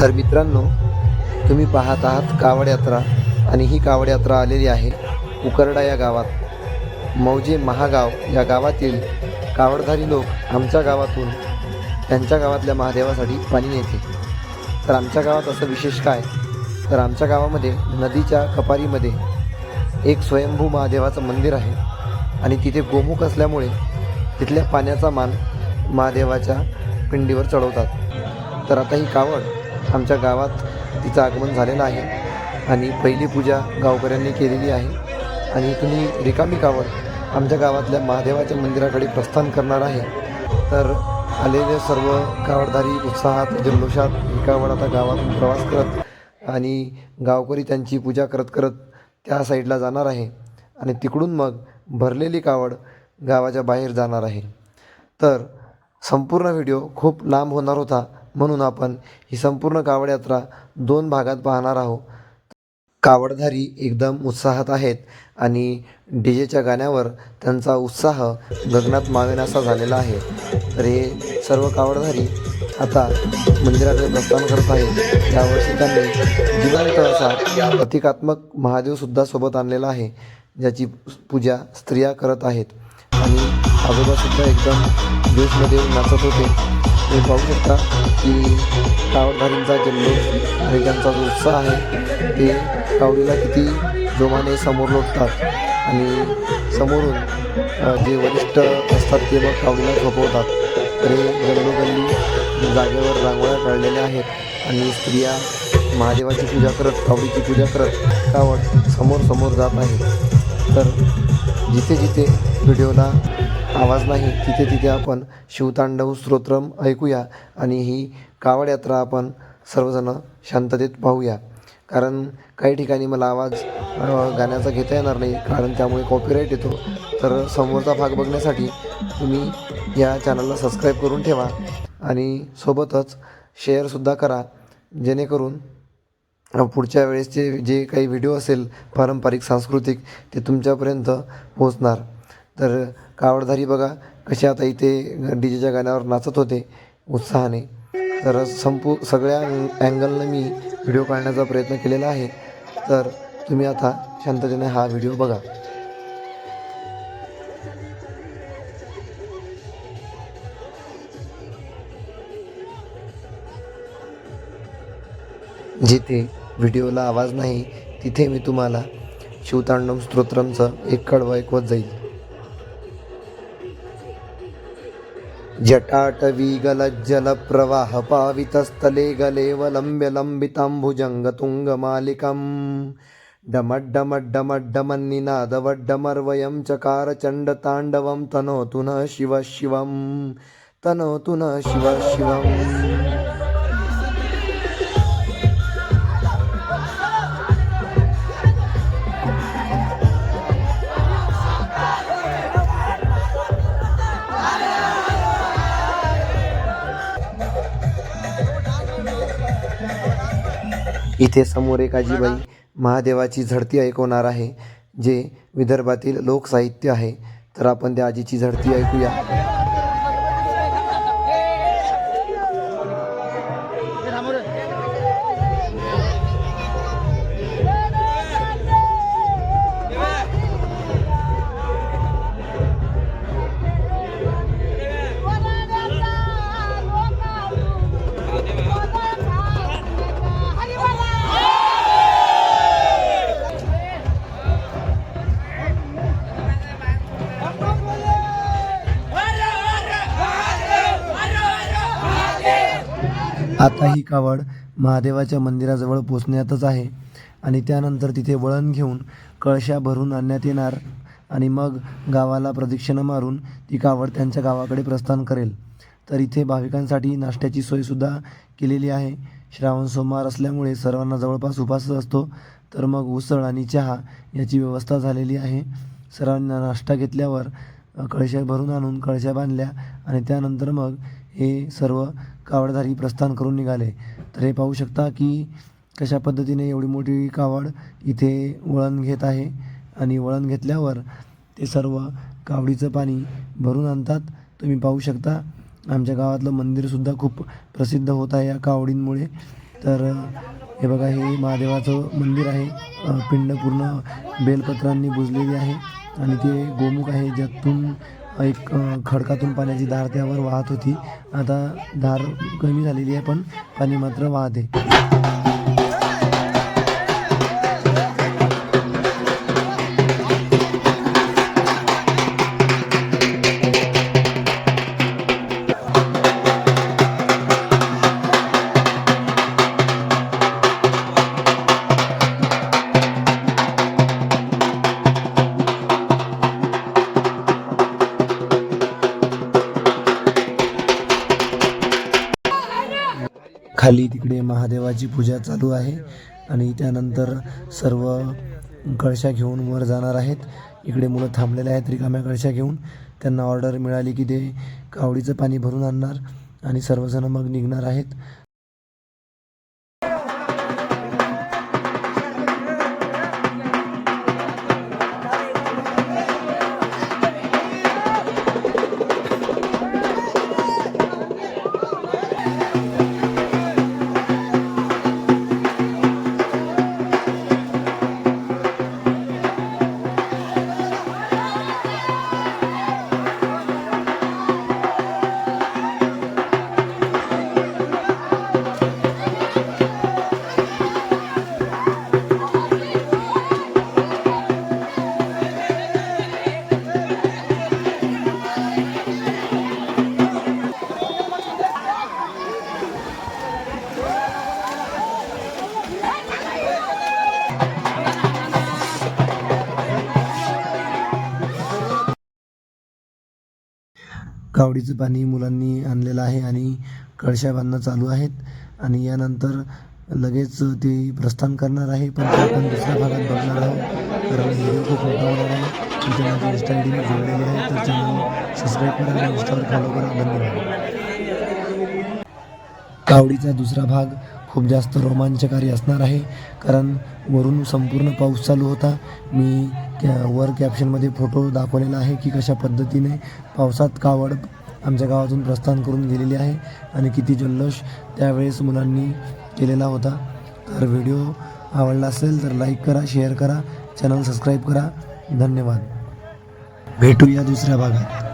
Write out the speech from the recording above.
तर मित्रांनो तुम्ही पाहत आहात कावड यात्रा आणि ही कावड यात्रा आलेली आहे उकरडा या गावात. मौजे महागाव या गावातील कावडधारी लोक आमच्या गावातून त्यांच्या गावातल्या महादेवासाठी पाणी नेते. तर आमच्या गावात असं विशेष काय? तर आमच्या गावामध्ये नदीच्या कपारीमध्ये एक स्वयंभू महादेवाचं मंदिर आहे आणि तिथे गोमुख असल्यामुळे तिथल्या पाण्याचा मान महादेवाच्या पिंडीवर चढवतात. तर आता ही कावड आमच्या गावात तिचं आगमन झालेलं आहे. आणि पहिली पूजा गावकऱ्यांनी केलेली आहे. आणि तुम्ही रिकामी कावड आमच्या गावातल्या महादेवाच्या मंदिराकडे प्रस्थान करणार आहे. तर आलेले सर्व कावडधारी उत्साहात जल्लोषात ही आता गावातून प्रवास करत आणि गावकरी त्यांची पूजा करत करत त्या साईडला जाणार आहे. आणि तिकडून मग भरलेली कावड गावाच्या बाहेर जाणार आहे. तर संपूर्ण व्हिडिओ खूप लांब होणार होता. म्हणून आपण ही संपूर्ण कावड यात्रा दोन भागात पाहणार आहोत. कावडधारी एकदम उत्साहात आहेत आणि डी जेच्या गाण्यावर त्यांचा उत्साह गगनात मावेनासा झालेला आहे. तर हे सर्व कावडधारी आता मंदिराकडे प्रस्थान करत आहेत. त्यावर्षी त्यांनी जिवंत असा प्रतिकात्मक महादेवसुद्धा सोबत आणलेला आहे ज्याची पूजा स्त्रिया करत आहेत. आणि आजोबासुद्धा एकदम देशमध्ये नाचत होते. तुम्ही पाहू शकता की कावडधारींचा जल्लोष आणि त्यांचा जो उत्साह आहे ते कावडीला किती जोमाने समोर लोटतात. आणि समोरून जे वरिष्ठ असतात ते मग कावडीला झोपवतात. तर हे गल्लोगल्ली जागेवर रांगोळ्या काढलेल्या आहेत आणि स्त्रिया महादेवाची पूजा करत कावडीची पूजा करत कावड समोर समोर जात आहे तर जिथे जिथे व्हिडिओला आवाज नाही. तिथे तिथे आपण शिवतांडव स्तोत्रम ऐकूया आणि ही कावड यात्रा आपण सर्वजण शांततेत पाहूया. कारण काही ठिकाणी मला आवाज गाण्याचा घेता येणार नाही कारण त्यामुळे कॉपीराईट येतो. तर समोरचा भाग बघण्यासाठी तुम्ही या चॅनलला सबस्क्राईब करून ठेवा आणि सोबतच शेअरसुद्धा करा जेणेकरून पुढच्या वेळेसचे जे काही व्हिडिओ असेल पारंपरिक सांस्कृतिक ते तुमच्यापर्यंत पोहोचणार. तर कावडधारी बघा कसे आता इथे डी जेच्या गाण्यावर नाचत होते उत्साहाने. तर संपू सगळ्या अँगलनं मी व्हिडिओ काढण्याचा प्रयत्न केलेला आहे. तर तुम्ही आता शांततेने हा व्हिडिओ बघा. जिथे व्हिडिओला आवाज नाही तिथे मी तुम्हाला शिवतांडम स्तोत्रमचं एक कडवं ऐकवत जाईल. जटाटवीगलज्जलप्रवाह पावितस्थले डमड्डमड्डमड्डमन्निनादवड्डमर्वयं चकारचण्डताण्डवं तनोतु न शिवशिवं तनोतु न शिव शिवम् इथे समोर एक आजीबाई महादेवाची झडती ऐकवणार आहे जे विदर्भातील लोकसाहित्य आहे. तर आपण त्या आजीची झडती ऐकूया. आता ही कावड महादेवाच्या मंदिराजवळ पोचण्यातच आहे आणि त्यानंतर तिथे वळण घेऊन कळशा भरून आणण्यात येणार आणि मग गावाला प्रदक्षिणा मारून ती कावड त्यांच्या गावाकडे प्रस्थान करेल. तर इथे भाविकांसाठी नाश्त्याची सोयसुद्धा केलेली आहे. श्रावण सोमवार असल्यामुळे सर्वांना जवळपास उपासच असतो. तर मग उसळ आणि चहा याची व्यवस्था झालेली आहे. सर्वांना नाश्ता घेतल्यावर कळशा भरून आणून कळशा बांधल्या आणि त्यानंतर मग हे सर्व कावडधारी प्रस्थान करून निघाले. तर हे पाहू शकता की कशा पद्धतीने एवढी मोठी कावड इथे वळण घेत आहे आणि वळण घेतल्यावर ते सर्व कावडीचं पाणी भरून आणतात. तुम्ही पाहू शकता आमच्या गावातलं मंदिरसुद्धा खूप प्रसिद्ध होत आहे या कावडींमुळे. तर हे बघा हे महादेवाचं मंदिर आहे. पिंड पूर्ण बेलपत्रांनी बुजलेली आहे आणि ते गोमुख आहे. ज्यातून एक खडकातून पाण्याची धार त्यावर वाहत होती. आता धार कमी झालेली आहे पण पाणी मात्र वाहते. खाली तिकडे महादेवाची पूजा चालू आहे आणि त्यानंतर सर्व कळशा घेऊन वर जाणार आहेत. इकडे मुलं थांबलेले आहेत रिकाम्या कळशा घेऊन. त्यांना ऑर्डर मिळाली की ते कावडीचं पाणी भरून आणणार आणि सर्वजण मग निघणार आहेत. कावडीचं पाणी मुलांनी आणलेलं आहे आणि कळशा बांधणं चालू आहेत. आणि यानंतर लगेच ते प्रस्थान करणार आहे. पण ते आपण दुसऱ्या भागात बघणार आहोत. कारण व्हिडिओ खूप मोठा होणार आहे. इंस्टा आय जोडलेली आहे. तर चॅनल सबस्क्राईब करा आणि इंस्टावर फॉलो करा. धन्यवाद. कावडीचा दुसरा भाग खूप जास्त रोमांचकारी असणार आहे. कारण वरून संपूर्ण पाऊस चालू होता. मी कॅ वर कॅप्शनमध्ये फोटो दाखवलेला आहे की कशा पद्धतीने पावसात कावड आमच्या गावातून प्रस्थान करून गेलेली आहे आणि किती जल्लोष त्यावेळेस मुलांनी केलेला होता. तर व्हिडिओ आवडला असेल तर लाईक करा शेअर करा चॅनल सबस्क्राईब करा. धन्यवाद. भेटूया दुसऱ्या भागात.